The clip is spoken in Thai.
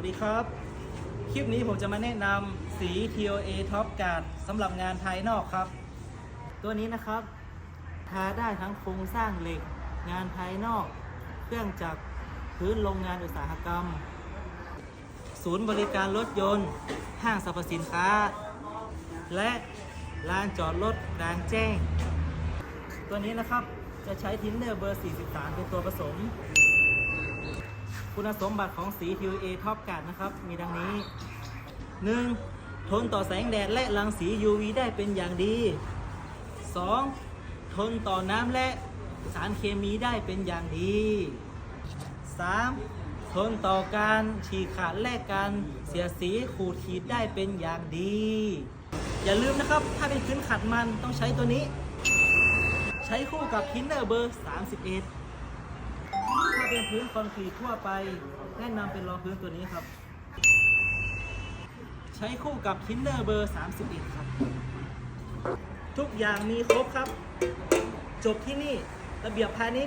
วัสดีครับ คลิปนี้ผมจะมาแนะนำสี TOA Top Guard สำหรับงานภายนอกครับ ตัวนี้นะครับ ทาได้ทั้งโครงสร้างเหล็ก งานภายนอก เครื่องจักรพื้นโรงงานอุตสาหกรรม ศูนย์บริการรถยนต์ ห้างสรรพสินค้า และลานจอดรถกลางแจ้ง ตัวนี้นะครับจะใช้ทินเนอร์เบอร์ 43 เป็นตัวผสม คุณสมบัติของสี TUA Top Guard นะครับ มีดังนี้ 1. ทนต่อแสงแดดและรังสี UV ได้เป็นอย่างดี 2. ทนต่อน้ำและสารเคมีได้เป็นอย่างดี 3. ทนต่อการฉีกขาดและการเสียสีขูดขีดได้เป็นอย่างดี อย่าลืมนะครับ ถ้าเป็นพื้นขัดมันต้องใช้ตัวนี้ ใช้คู่กับทินเนอร์เบอร์ 31 เป็นพื้นคอนกรีตทั่วไป แนะนำเป็นรองพื้นตัวนี้ครับ ใช้คู่กับทินเนอร์เบอร์ 31 ครับ ทุกอย่างมีครบครับ จบที่นี่ระเบียบพาณิชย์